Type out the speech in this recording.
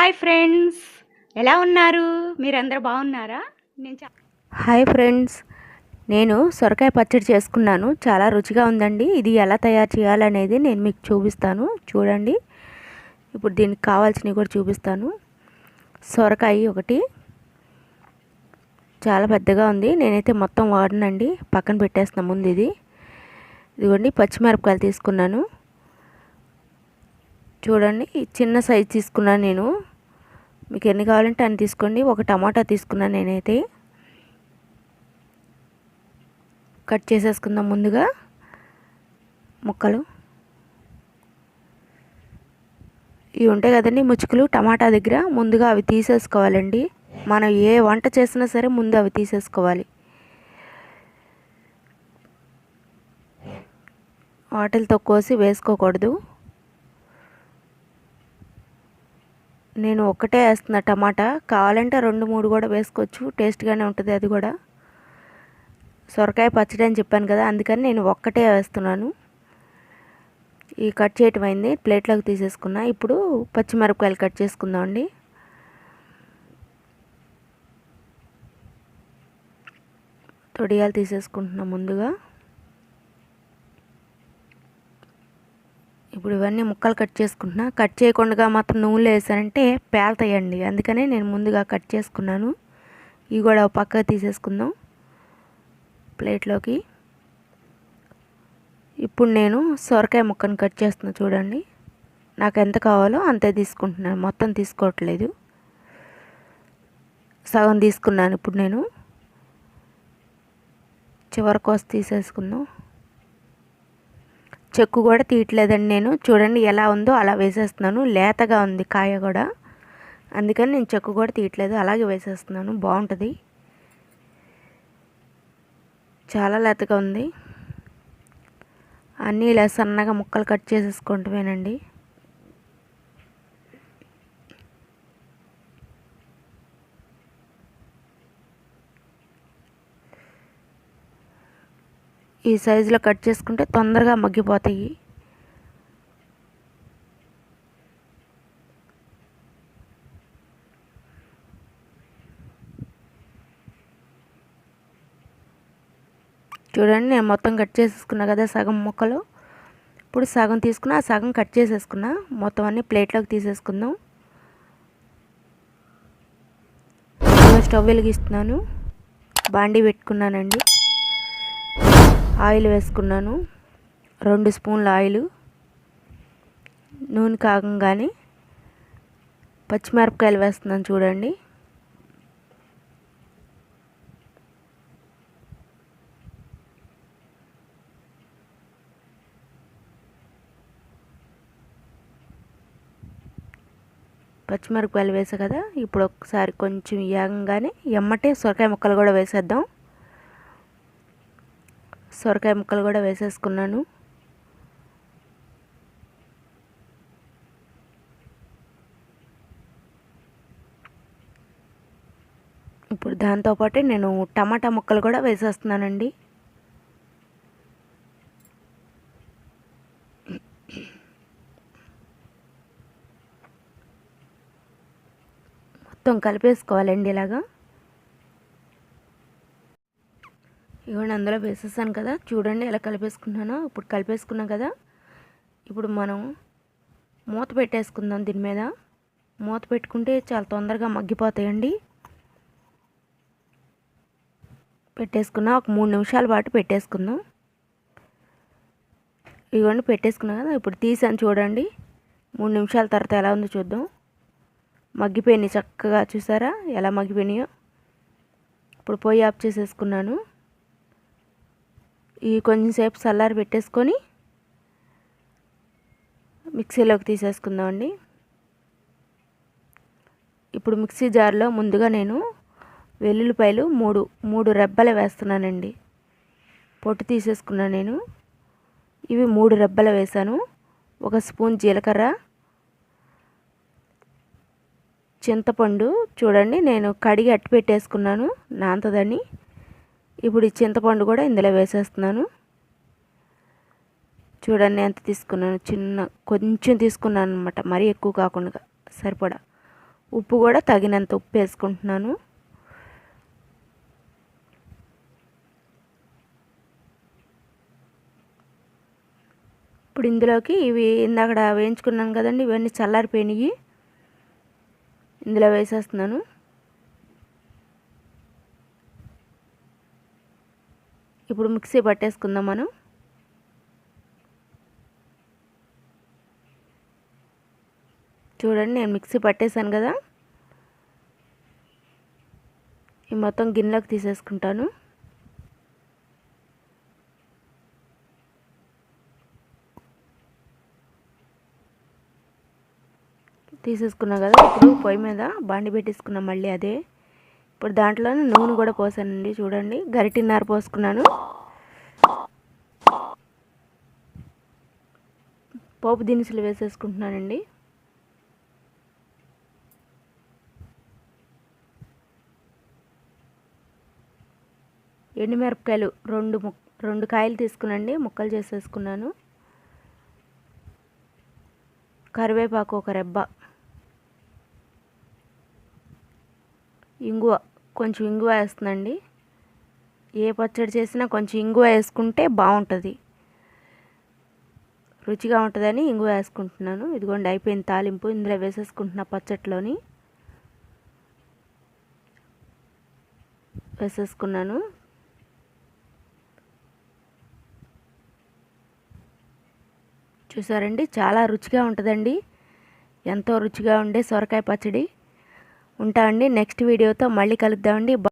Hi friends. ఎలా ఉన్నారు? మీరందరూ బాగున్నారా? నేను హాయ్ ఫ్రెండ్స్. నేను సొరకాయ పచ్చడి చేసుకున్నాను. చాలా రుచిగా ఉందండి. ఇది ఎలా తయారు చేయాలనేది నేను మీకు చూపిస్తాను. చూడండి. ఇప్పుడు దీనికి కావాల్సినవి కూడా చూపిస్తాను. సొరకాయ ఒకటి. చాలా పెద్దగా ఉంది. నేనైతే మొత్తం వాడనండి. పక్కన పెట్టేస్తున్నా ముందు ఇది. ఇదిగోండి పచ్చిమిరపకాయలు తీసుకున్నాను. చూడండి చిన్న సైజ్ తీసుకున్నాను నేను. మీకు ఎన్ని కావాలంటే అన్ని తీసుకోండి. ఒక టమాటా తీసుకున్నాను నేనైతే. కట్ చేసేసుకుందాం ముందుగా. ముక్కలు. ఇవి ఉంటాయి కదండి ముచ్చుకులు. టమాటా దగ్గర ముందుగా అవి తీసేసుకోవాలండి. మనం ఏ వంట చేసినా సరే ముందు అవి తీసేసుకోవాలి. వాటిలతో కోసి వేసుకోకూడదు. నేను ఒక్కటే వేస్తున్నా టమాటా. కావాలంటే రెండు మూడు కూడా వేసుకోవచ్చు. టేస్ట్గానే ఉంటుంది అది కూడా. సొరకాయ పచ్చడి అని చెప్పాను కదా అందుకని నేను ఒక్కటే వేస్తున్నాను. ఈ కట్ చేయటం అయింది. ప్లేట్లోకి తీసేసుకున్నా. ఇప్పుడు పచ్చిమిరపకాయలు కట్ చేసుకుందాం అండి. తొడియాలు తీసేసుకుంటున్నా ముందుగా. ఇప్పుడు ఇవన్నీ ముక్కలు కట్ చేసుకుంటున్నా. కట్ చేయకుండా మాత్రం నువ్వులు వేసానంటే పేలతాయండి. అందుకనే నేను ముందుగా కట్ చేసుకున్నాను. ఇవి కూడా ఒక పక్కకు తీసేసుకుందాం. ప్లేట్లోకి. ఇప్పుడు నేను సొరకాయ ముక్కను కట్ చేస్తున్నా చూడండి. నాకు ఎంత కావాలో అంతే తీసుకుంటున్నాను. మొత్తం తీసుకోవట్లేదు. సగం తీసుకున్నాను ఇప్పుడు నేను. చివరి కోసి తీసేసుకుందాం. చెక్కు కూడా తీయట్లేదండి నేను. చూడండి ఎలా ఉందో అలా వేసేస్తున్నాను. లేతగా ఉంది కాయ కూడా. అందుకని నేను చెక్కు కూడా తీయట్లేదు అలాగే వేసేస్తున్నాను. బాగుంటుంది. చాలా లేతగా ఉంది. అన్నీ ఇలా సన్నగా ముక్కలు కట్ చేసేసుకుంటమేనండి. ఈ సైజులో కట్ చేసుకుంటే తొందరగా మగ్గిపోతాయి. చూడండి నేను మొత్తం కట్ చేసేసుకున్నా కదా సగం ముక్కలు. ఇప్పుడు సగం తీసుకున్నా ఆ సగం కట్ చేసేసుకున్నా మొత్తం అన్ని ప్లేట్లోకి తీసేసుకుందాం. స్టవ్ వెలిగిస్తున్నాను. బాండీ పెట్టుకున్నానండి. ఆయిల్ వేసుకున్నాను. రెండు స్పూన్ల ఆయిల్ నూనె కాగంగానే పచ్చిమిరపకాయలు వేస్తున్నాను చూడండి. పచ్చిమిరపకాయలు వేసా కదా ఇప్పుడు ఒకసారి కొంచెం వేగంగానే ఎమ్మటే సొరకాయ ముక్కలు కూడా వేసేద్దాం. సొరకాయ ముక్కలు కూడా వేసేసుకున్నాను. ఇప్పుడు దాంతోపాటు నేను టమాటా ముక్కలు కూడా వేసేస్తున్నానండి. మొత్తం కలిపేసుకోవాలండి ఇలాగా. ఇవన్నీ అందులో వేసేసాను కదా. చూడండి ఎలా కలిపేసుకున్నానో. ఇప్పుడు కలిపేసుకున్నాం కదా. ఇప్పుడు మనం మూత పెట్టేసుకుందాం దీని మీద. మూత పెట్టుకుంటే చాలా తొందరగా మగ్గిపోతాయండి. పెట్టేసుకున్నా ఒక మూడు నిమిషాల పాటు పెట్టేసుకుందాం. ఇవన్నీ పెట్టేసుకున్నాం కదా. ఇప్పుడు తీసాను చూడండి. మూడు నిమిషాల తర్వాత ఎలా ఉందో చూద్దాం. మగ్గిపోయినాయి చక్కగా. చూసారా? ఎలా మగ్గిపోయినాయో. ఇప్పుడు పోయి ఆఫ్ చేసేసుకున్నాను. ఈ కొంచెంసేపు చల్లారి పెట్టేసుకొని మిక్సీలోకి తీసేసుకుందామండి. ఇప్పుడు మిక్సీ జార్లో ముందుగా నేను వెల్లుల్లిపాయలు మూడు మూడు రెబ్బలు వేస్తున్నానండి. పొట్టు తీసేసుకున్నాను నేను. ఇవి మూడు రెబ్బలు వేసాను ఒక స్పూన్ జీలకర్ర చింతపండు చూడండి నేను కడిగి అట్టి పెట్టేసుకున్నాను నాంతదని ఇప్పుడు ఈ చింతపండు కూడా ఇందులో వేసేస్తున్నాను. చూడండి ఎంత తీసుకున్నాను. చిన్న కొంచెం తీసుకున్నాను అనమాట మరీ ఎక్కువ కాకుండా సరిపడా. ఉప్పు కూడా తగినంత ఉప్పు వేసుకుంటున్నాను. ఇప్పుడు ఇందులోకి ఇవి ఇందాక వేయించుకున్నాను కదండి ఇవన్నీ చల్లారిపోయినాయి. ఇందులో వేసేస్తున్నాను. ఇప్పుడు మిక్సీ పట్టేసుకుందాం మనం. చూడండి నేను మిక్సీ పట్టేశాను కదా. ఈ మొత్తం గిన్నెలోకి తీసేసుకుంటాను. తీసేసుకున్నా కదా ఇప్పుడు పొయ్యి మీద బాండి పెట్టేసుకున్నాం మళ్ళీ అదే. ఇప్పుడు దాంట్లోనే నూనె కూడా పోసానండి చూడండి. గరిటిన్నర పోసుకున్నాను. పోపు దినుసులు వేసేసుకుంటున్నానండి. ఎండుమిరపకాయలు రెండు ము రెండు కాయలు తీసుకునండి ముక్కలు చేసేసుకున్నాను. కరివేపాకు ఒక రెబ్బ. ఇంగువ కొంచెం ఇంగువ వేస్తుందండి. ఏ పచ్చడి చేసినా కొంచెం ఇంగువ వేసుకుంటే బాగుంటుంది. రుచిగా ఉంటుందని ఇంగువ వేసుకుంటున్నాను. ఇదిగోండి అయిపోయిన తాలింపు. ఇందులో వేసేసుకుంటున్నా పచ్చట్లోని వేసేసుకున్నాను. చూసారండి చాలా రుచిగా ఉంటుందండి. ఎంతో రుచిగా ఉండే సొరకాయ పచ్చడి. ఉంటామండి నెక్స్ట్ వీడియోతో మళ్ళీ కలుద్దామండి